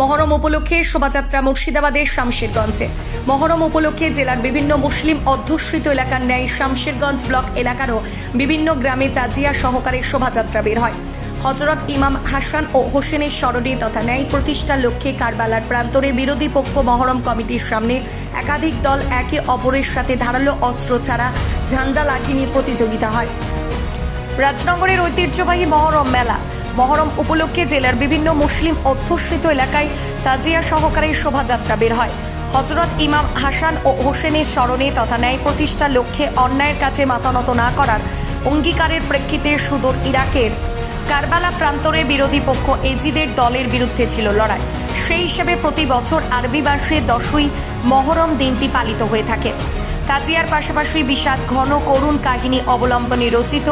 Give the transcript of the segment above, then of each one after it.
মহরম উপলক্ষে শোভাযাত্রা মুর্শিদাবাদের শামশেরগঞ্জে। মহরম উপলক্ষে জেলার বিভিন্ন মুসলিম অধ্যুষিত এলাকার ন্যায় শামশেরগঞ্জ ব্লক এলাকারও বিভিন্ন গ্রামে তাজিয়া সহকারে শোভাযাত্রা বের হয়। হজরত ইমাম হাসান ও হোসেনের স্মরণে তথা ন্যায় প্রতিষ্ঠার লক্ষ্যে কারবালার প্রান্তরে বিরোধী পক্ষ মহরম কমিটির সামনে একাধিক দল একে অপরের সাথে ধারালো অস্ত্র ছাড়া ঝান্ডা লাঠি নিয়ে প্রতিযোগিতা হয়। রাজনগরের ঐতিহ্যবাহী মহরম মেলা মহরম উপলক্ষে জেলার বিভিন্ন মুসলিম অধ্যুষিত এলাকায় তাজিয়া সহকারে শোভাযাত্রা বের হয়। হজরত ইমাম হাসান ও হোসেনের স্মরণে তথা ন্যায় প্রতিষ্ঠার লক্ষ্যে অন্যায়ের কাছে মাতানত না করার অঙ্গীকারের প্রেক্ষিতে সুদূর ইরাকের কারবালা প্রান্তরে বিরোধী পক্ষ এজিদের দলের বিরুদ্ধে ছিল লড়াই। সেই হিসেবে প্রতি বছর আরবি মাসে দশই মহরম দিনটি পালিত হয়ে থাকে। তাজিয়ার পাশাপাশি বিষাদ ঘন করুণ কাহিনী অবলম্বনে রচিত,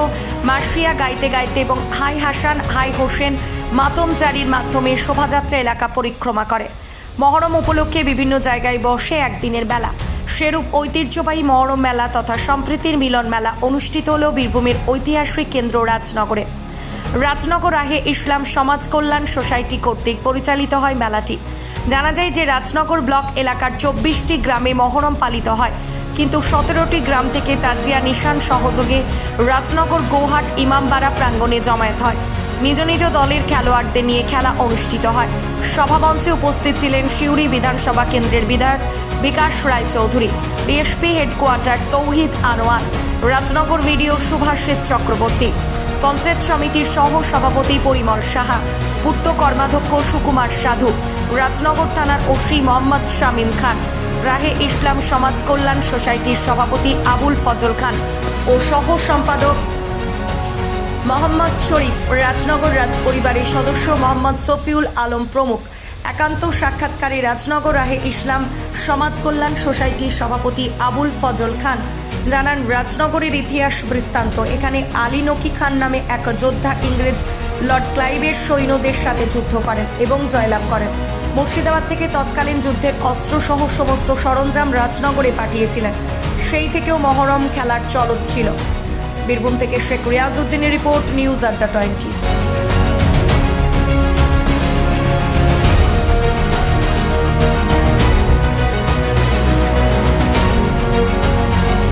মার্শিয়া গাইতে গাইতে এবং হাই হাসান, হাই হোসেন মাতম জারির মাধ্যমে শোভাযাত্রা এলাকা পরিক্রমা করে। মহরম উপলক্ষে বিভিন্ন জায়গায় বসে একদিনের বেলা সেরূপ ঐতিহ্যবাহী মহরম মেলা তথা সম্প্রীতির মিলন মেলা অনুষ্ঠিত হল বীরভূমের ঐতিহাসিক কেন্দ্র রাজনগরে। রাজনগর আহে ইসলাম সমাজ কল্যাণ সোসাইটি কর্তৃক পরিচালিত হয় মেলাটি। জানা যায় যে রাজনগর ব্লক এলাকার চব্বিশটি গ্রামে মহরম পালিত হয়। কিন্তু সতেরোটি গ্রাম থেকে তাজিয়া নিশান সহযোগে রাজনগর গৌহাট ইমামবাড়া প্রাঙ্গণে জমায়েত হয়। নিজ নিজ দলের খেলোয়াড়দের নিয়ে খেলা অনুষ্ঠিত হয়। সভামঞ্চে উপস্থিত ছিলেন সিউড়ি বিধানসভা কেন্দ্রের বিধায়ক Bikash Roy Chowdhury BSP headquarter Touhid Anwar, Rajnagar BDO Subhashit Chakraborty, panchayat সমিতির সহ সভাপতি পরিমল সাহা, পূর্ত কর্মাধ্যক্ষ সুকুমার সাধু, রাজনগর থানার ওসি মোহাম্মদ শামীম খান। রাহে ইসলাম সমাজ কল্যাণ সোসাইটির সভাপতি আবুল ফজল খান ও সহ সম্পাদক মোহাম্মদ শরীফ, রাজনগর রাজ পরিবারের সদস্য মোহাম্মদ সফিউল আলম প্রমুখ। একান্ত সাক্ষাৎকারে রাজনগর রাহে ইসলাম সমাজ কল্যাণ সোসাইটির সভাপতি আবুল ফজল খান জানান, রাজনগরের ইতিহাস বৃত্তান্ত। এখানে আলী নকি খান নামে এক যোদ্ধা ইংরেজ লর্ড ক্লাইভের সৈন্যদের সাথে যুদ্ধ করেন এবং জয়লাভ করেন। মুর্শিদাবাদ থেকে তৎকালীন যুদ্ধের অস্ত্রসহ সমস্ত সরঞ্জাম রাজনগরে পাঠিয়েছিলেন। সেই থেকেও মহরম খেলার চলত ছিল বীরভূম থেকে শেখ রিয়াজউদ্দিনের রিপোর্ট, নিউজ আড্ডা টোয়েন্টি।